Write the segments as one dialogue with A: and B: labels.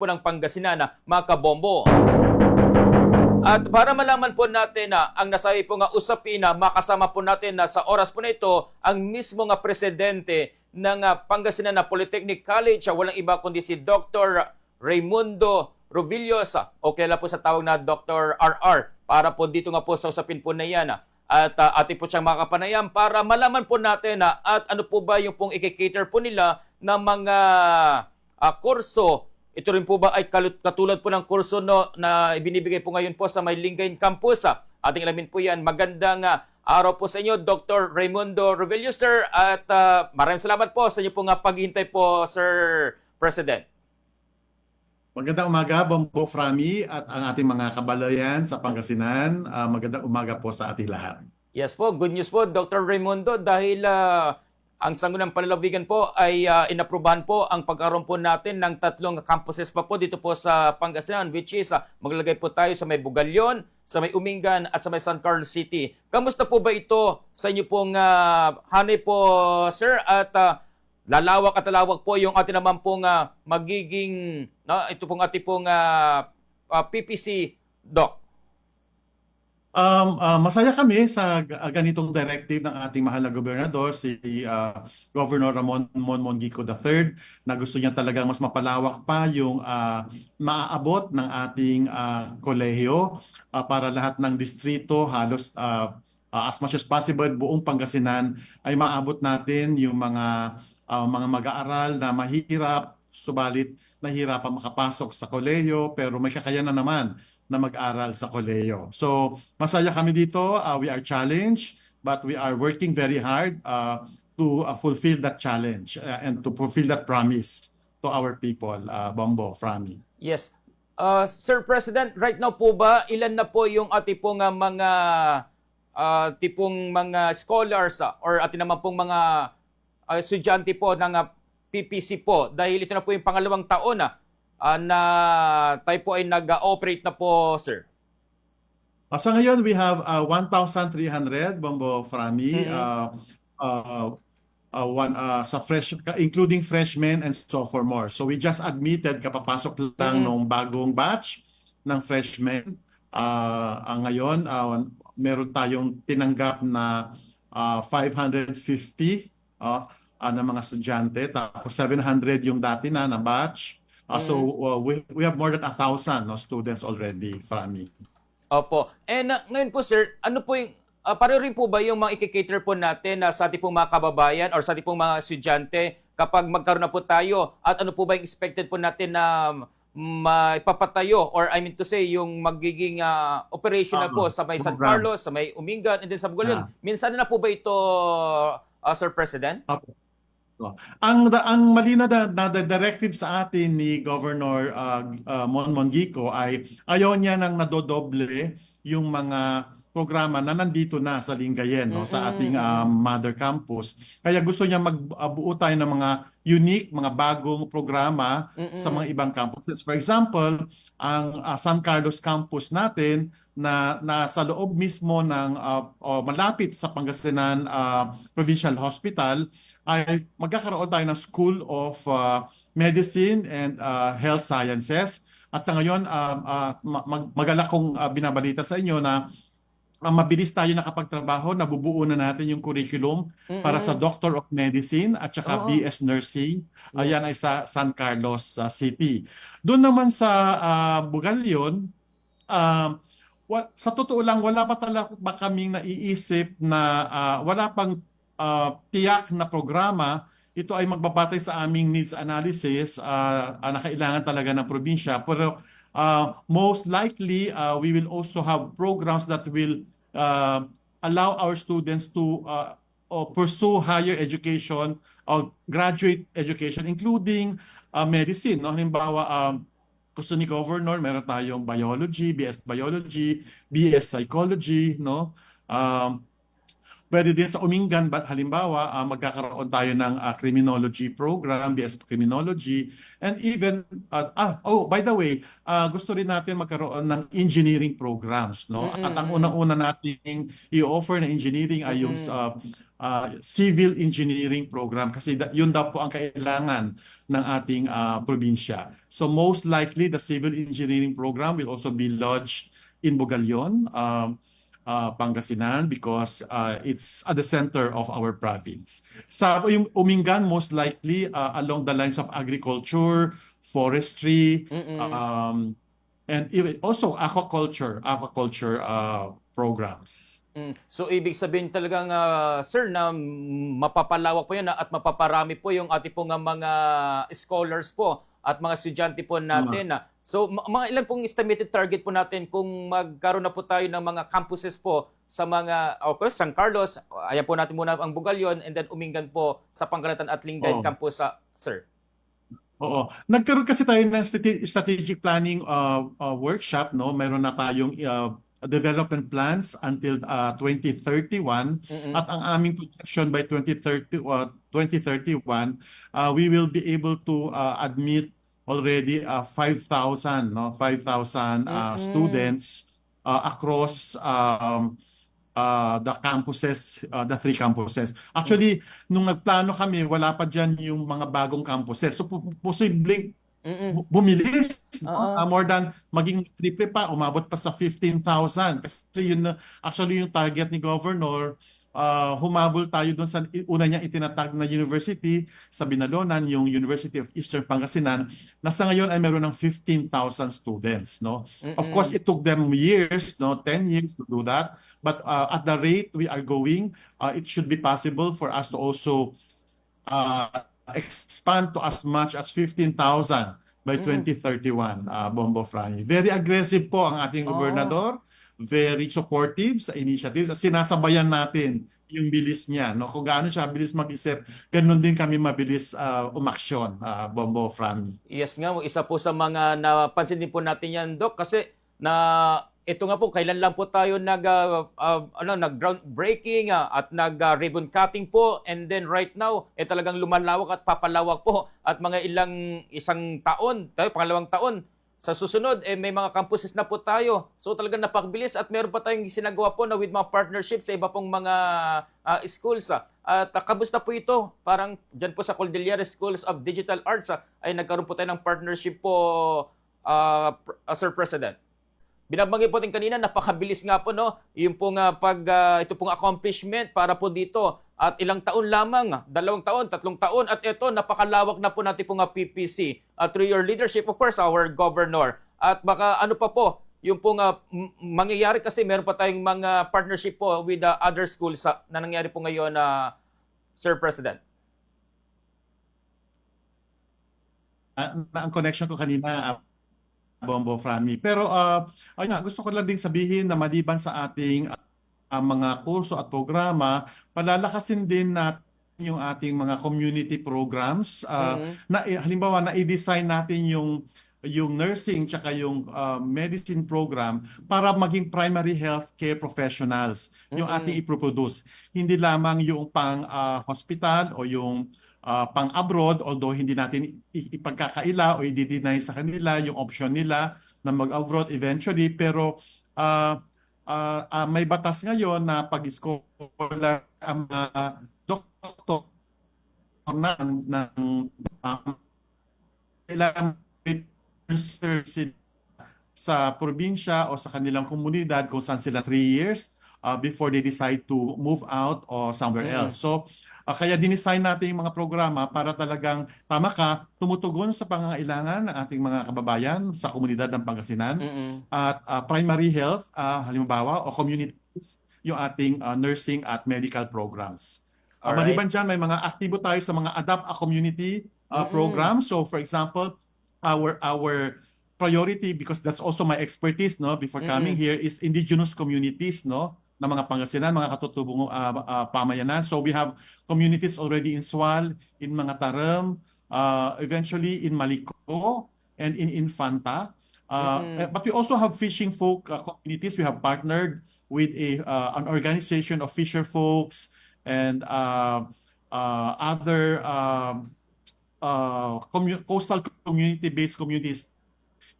A: po ng Pangasinan na mga kabombo. At para malaman po natin na ang nasabi po nga usapin na makasama po natin na sa oras po na ito ang mismo nga presidente ng ah, Pangasinan na Polytechnic College, ah, walang iba kundi si Dr. Raimundo Rubillos, ah, o kilala po sa tawag na Dr. RR, para po dito nga po sa usapin po na yan. ah. At uh, atin po siyang makapanayam para malaman po natin na at ano po ba yung pong ikikater po nila ng mga ah, kurso ito rin po ba ay katulad po ng kurso no, na ibinibigay po ngayon po sa may Lingayen Campus? ah. Ating alamin po yan. Magandang ah, araw po sa inyo, Dr. Raimundo Revelio, sir. At ah, maraming salamat po sa inyo po nga paghihintay po, Sir President.
B: Magandang umaga, Bombo Frami at ang ating mga kabalayan sa Pangasinan. Ah, magandang umaga po sa ating lahat.
A: Yes po, good news po, Dr. Raimundo, dahil ah, ang sangunang palalawigan po ay ah, inaprubahan po ang pagkaroon po natin ng tatlong campuses pa po dito po sa Pangasinan, which is ah, maglalagay po tayo sa may Bugalyon, sa may Umingan at sa may San Carlos City. Kamusta po ba ito sa inyo pong ah, hanay po, sir? At ah, lalawak at lalawak po yung ating naman pong ah, magiging, no, ito pong ating pong ah, ah, PPC, Doc.
B: Um, ah, masaya kami sa ah, ganitong directive ng ating mahal na gobernador, si ah, Governor Ramon Mon Mongico III, na gusto niya talagang mas mapalawak pa yung ah, maaabot ng ating ah, kolehiyo ah, para lahat ng distrito, halos ah, ah, as much as possible, buong Pangasinan ay maabot natin yung mga ah, mga mag-aaral na mahirap, subalit nahirapan makapasok sa kolehiyo, pero may kakayanan naman na mag-aral sa kolehiyo. So, masaya kami dito. Uh, we are challenged, but we are working very hard uh, to uh, fulfill that challenge uh, and to fulfill that promise to our people, uh, Bombo, Frami.
A: Yes. Uh, Sir President, right now po ba, ilan na po yung ating pong ah, mga ah, tipong mga scholars ah, or ating naman pong mga ah, estudyante po ng ah, PPC po? Dahil ito na po yung pangalawang taon na ah, na tayo po ay nag-ooperate na po, sir.
B: Uh, sa ngayon, we have uh, 1,300, Bombo, Frami,
A: Mhm.
B: uh, uh, uh, one, uh, sa fresh, including freshmen and sophomore. So we just admitted, kapapasok lang
A: Mhm.
B: nung bagong batch ng freshmen. Uh, uh, ngayon, uh, meron tayong tinanggap na uh, 550 uh, uh, na mga estudyante. Tapos 700 yung dati na na batch. Uh, So uh, we, we have more than 1,000 no, students already, Frami.
A: Opo. And ah, ngayon po, sir, ano po yung, uh, pareho rin po ba yung mga ikikater po natin na sa ating pong mga kababayan or sa ating pong mga estudyante kapag magkaroon na po tayo at ano po ba yung expected po natin na maipapatayo or I mean to say yung magiging ah, operational po
B: Tama.
A: sa may San. Carlos, sa may Umingan, and then sa Bugalyon.
B: Ah.
A: Minsan na po ba ito, ah, Sir President?
B: Ang da- ang malina na, na the directive sa atin ni Governor uh, uh, Mon Mongico ay ayaw niya nang nadodoble yung mga programa na nandito na sa Lingayen no sa ating uh, mother campus. Kaya gusto niya magbuo tayo ng mga unique, mga bagong programa sa mga ibang campuses. For example, ang uh, San Carlos campus natin na nasa loob mismo ng uh, o malapit sa Pangasinan uh, Provincial Hospital ay magkakaroon tayo ng School of uh, Medicine and uh, Health Sciences. At sa ngayon, uh, uh, ma- mag- magala kong uh, binabalita sa inyo na uh, mabilis tayo nakapagtrabaho, nabubuo na natin yung curriculum para sa Doctor of Medicine at saka
A: Oo.
B: BS Nursing.
A: Yes.
B: Ayan ay sa San Carlos uh, City. Doon naman sa uh, Bugalyon, um, wa- sa totoo lang, wala pa talaga ba kaming naiisip na ah, wala pang ah, tiyak na programa. Ito ay magbabatay sa aming needs analysis ah, ah, na kailangan talaga ng probinsya. Pero ah, most likely, ah, we will also have programs that will ah, allow our students to ah, or pursue higher education or graduate education, including ah, medicine. No? Halimbawa, um, gusto ni Governor, meron tayong biology, BS Biology, BS Psychology, no? Um, Pwede din sa Umingan, but halimbawa, ah, magkakaroon tayo ng ah, criminology program, BS Criminology, and even, ah, ah, oh, by the way, ah, gusto rin natin magkaroon ng engineering programs, no? At ang
A: Mm-mm.
B: unang-una nating i-offer na engineering ay yung
A: Mm-mm.
B: ah, ah, civil engineering program kasi da- yun daw po ang kailangan ng ating ah, probinsya. So most likely, the civil engineering program will also be lodged in Bugalion, um, uh, Pangasinan because uh, it's at the center of our province. Sa yung Umingan, most likely uh, along the lines of agriculture, forestry, um, and even also aquaculture, aquaculture uh, programs.
A: Mm. So ibig sabihin talagang ah, sir na mapapalawak po 'yan at mapaparami po yung ating pong mga scholars po at mga estudyante po natin. ah. So mga ilan pong estimated target po natin kung magkaroon na po tayo ng mga campuses po sa mga of course San Carlos, ayan po natin muna ang Bugalyon and then Umingan po sa Pangkalatan at Linggan
B: Oo.
A: campus sa sir.
B: Oo. Nagkaroon kasi tayo ng strate- strategic planning uh, uh, workshop, no? Meron na tayong uh, development plans until uh, 2031
A: Mm-mm.
B: at ang aming projection by 2030 uh, 2031 uh, we will be able to uh, admit already uh, 5,000 no 5,000 uh,
A: Mm-mm.
B: students uh, across um, uh, the campuses uh, the three campuses actually nung nagplano kami wala pa diyan yung mga bagong campuses so posibleng
A: Mm-mm.
B: bu- bumilis no? Ah, more than maging triple pa umabot pa sa 15,000 kasi yun na actually yung target ni governor ah, humabol tayo doon sa una niya itinatag na university sa Binalonan yung University of Eastern Pangasinan na sa ngayon ay meron ng 15,000 students no of
A: Mm-mm.
B: course it took them years no 10 years to do that but ah, at the rate we are going ah, it should be possible for us to also uh, expand to as much as 15,000 by
A: Mm.
B: 2031, uh, Bombo Franny. Very aggressive po ang ating
A: Oh.
B: gobernador, very supportive sa initiatives. Sinasabayan natin yung bilis niya. No? Kung gaano siya bilis mag-isip, ganun din kami mabilis uh, umaksyon, uh, Bombo Franny.
A: Yes nga, isa po sa mga napansin din po natin yan, Doc, kasi na ito nga po, kailan lang po tayo nag, ah, ah, ano, nag groundbreaking ah, at nag ah, ribbon cutting po and then right now, eh talagang lumalawak at papalawak po at mga ilang isang taon, tayo pangalawang taon, sa susunod, eh, may mga campuses na po tayo. So talagang napakabilis at meron pa tayong sinagawa po na with mga partnerships sa iba pong mga ah, schools. ah. At ah, kamusta po ito? Parang dyan po sa Cordillera Schools of Digital Arts ah, ay nagkaroon po tayo ng partnership po, pr- ah, Sir President. Binabanggit po din kanina, napakabilis nga po, no? Yung pong ah, pag, ah, ito pong accomplishment para po dito. At ilang taon lamang, dalawang taon, tatlong taon. At ito, napakalawak na po natin pong ah, PPC. At through your leadership, of course, our governor. At baka ano pa po, yung pong m- mangyayari kasi meron pa tayong mga partnership po with the other schools sa, na nangyari po ngayon, na Sir President.
B: Na ang connection ko kanina, ah, Bombo Franny. Pero uh, ayun nga, gusto ko lang din sabihin na maliban sa ating ah, mga kurso at programa, palalakasin din natin yung ating mga community programs. ah,
A: Mhm.
B: na halimbawa na i-design natin yung yung nursing tsaka yung ah, medicine program para maging primary health care professionals yung
A: Mm-mm.
B: ating iproproduce. Hindi lamang yung pang ah, hospital o yung ah, pang abroad although hindi natin ipagkakaila o i-deny sa kanila yung option nila na mag-abroad eventually pero ah, ah, ah, may batas ngayon na pag-scholar ang mga doktor na ng um, kailangan sa probinsya o sa kanilang komunidad kung saan sila three years uh, before they decide to move out or somewhere
A: Mm.
B: else. So, uh, kaya dinesign natin yung mga programa para talagang tama ka, tumutugon sa pangangailangan ng ating mga kababayan sa komunidad ng Pangasinan
A: Mm-mm.
B: at uh, primary health, uh, halimbawa, o community yung ating uh, nursing at medical programs. Uh,
A: Alright.
B: maliban dyan, may mga aktibo tayo sa mga adapt a community uh,
A: Mm-mm.
B: programs. So for example, our our priority because that's also my expertise no before coming
A: Mm-mm.
B: here is indigenous communities no na mga Pangasinan, mga katutubong uh, uh, pamayanan. So we have communities already in Sual, in mga Taram, uh, eventually in Maliko and in Infanta. Uh,
A: Mm-mm.
B: But we also have fishing folk uh, communities. We have partnered with a uh, an organization of fisher folks and uh, uh, other um, uh, commu- coastal community-based communities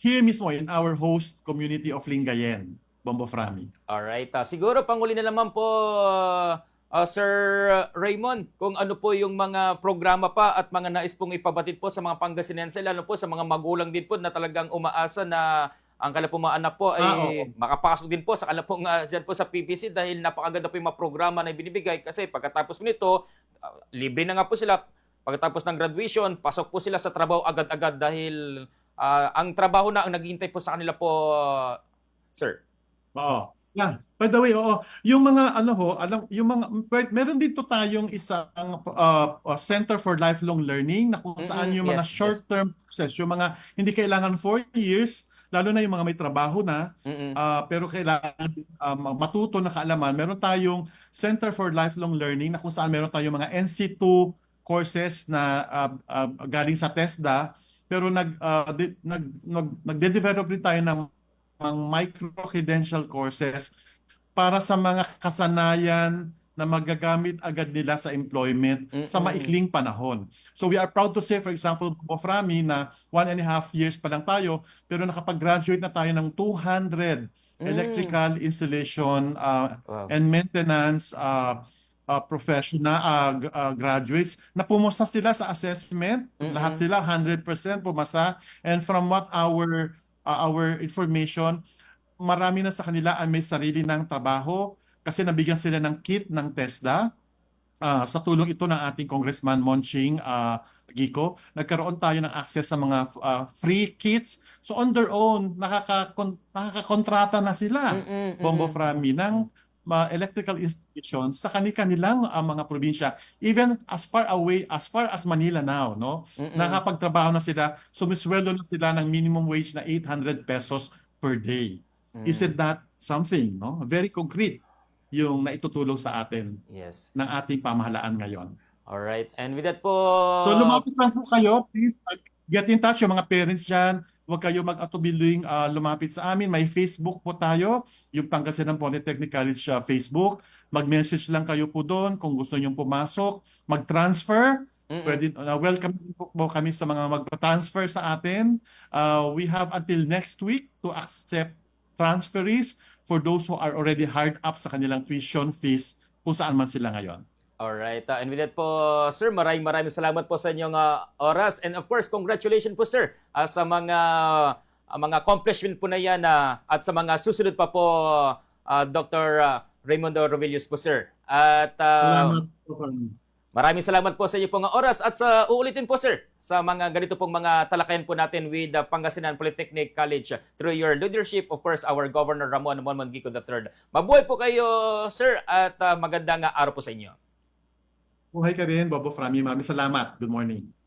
B: here mismo in our host community of Lingayen, Bombo Frami.
A: Alright. ah, siguro panguli na naman po, ah, Sir Raymond, kung ano po yung mga programa pa at mga nais pong ipabatid po sa mga Pangasinense, lalo po sa mga magulang din po na talagang umaasa na ang pong mga anak po ay
B: Ah, oo.
A: makapasok din po sa kanilang pong, ah, dyan po sa PPC dahil napakaganda po yung mga programa na binibigay kasi pagkatapos nito, ah, libre na nga po sila. Pagkatapos ng graduation, pasok po sila sa trabaho agad-agad dahil ah, ang trabaho na ang naghihintay po sa kanila po, sir.
B: Oo. Yeah. By the way, oo. Yung mga ano ho, alam yung mga mer- meron dito tayong isang uh, uh, Center for Lifelong Learning na kung saan yung mga
A: yes, yes.
B: short-term courses, yung mga hindi kailangan 4 years, lalo na yung mga may trabaho na,
A: Mm-mm.
B: ah, pero kailangan um, matuto na kaalaman. Meron tayong Center for Lifelong Learning na kung saan meron tayong mga NC2 courses na ah, ah, galing sa TESDA, pero nag, ah, di- nag, nag, nagde-develop din tayo ng mga micro-credential courses para sa mga kasanayan na magagamit agad nila sa employment sa
A: Mm-mm.
B: maikling panahon. So we are proud to say, for example, Boframi, na one and a half years pa lang tayo, pero nakapag-graduate na tayo ng 200
A: Mm.
B: electrical installation uh,
A: Wow.
B: and maintenance uh, uh, professional uh, uh, graduates na pumasa sila sa assessment.
A: Mm-mm.
B: Lahat sila 100% pumasa. And from what our uh, our information, marami na sa kanila ay may sarili ng trabaho kasi nabigyan sila ng kit ng TESDA. Ah, sa tulong ito ng ating Congressman Monching uh, Gico, nagkaroon tayo ng access sa mga ah, free kits. So on their own, nakakakon- nakakakontrata na sila.
A: Mm-mm,
B: Bombo
A: mm-mm.
B: Frami ng mga electrical institutions sa kani-kanilang ah, mga probinsya even as far away as far as Manila now no
A: Mm-mm.
B: nakapagtrabaho na sila sumisweldo na sila ng minimum wage na 800 pesos per day
A: Mm.
B: isn't that something no very concrete yung naitutulong sa atin
A: Yes.
B: ng ating pamahalaan ngayon
A: All right. And with that po
B: So lumapit lang po kayo. Please uh, get in touch yung mga parents dyan. Huwag kayo mag-atubiling uh, lumapit sa amin. May Facebook po tayo. Yung Pangasinan Polytechnic College siya Facebook. Mag-message lang kayo po doon kung gusto nyo pumasok. Mag-transfer.
A: Mm-mm.
B: Pwede, uh, welcome po, po kami sa mga mag-transfer sa atin. Uh, we have until next week to accept transferees for those who are already hard up sa kanilang tuition fees kung saan man sila ngayon.
A: All right. Uh, and with that po, sir, maraming maraming salamat po sa inyong uh, oras. And of course, congratulations po, sir, uh, sa mga uh, mga accomplishment po na yan uh, at sa mga susunod pa po, uh, Dr. uh, Raimundo Rovillos po, sir. At uh,
B: Salamat po.
A: Maraming salamat po sa inyo pong oras at sa uulitin po sir sa mga ganito pong mga talakayan po natin with the Pangasinan Polytechnic College through your leadership of course our Governor Ramon Monmon Gico III. Mabuhay po kayo sir at uh, magandang araw po sa inyo.
B: Buhay ka rin, Bobo Frami. Maraming salamat. Good morning.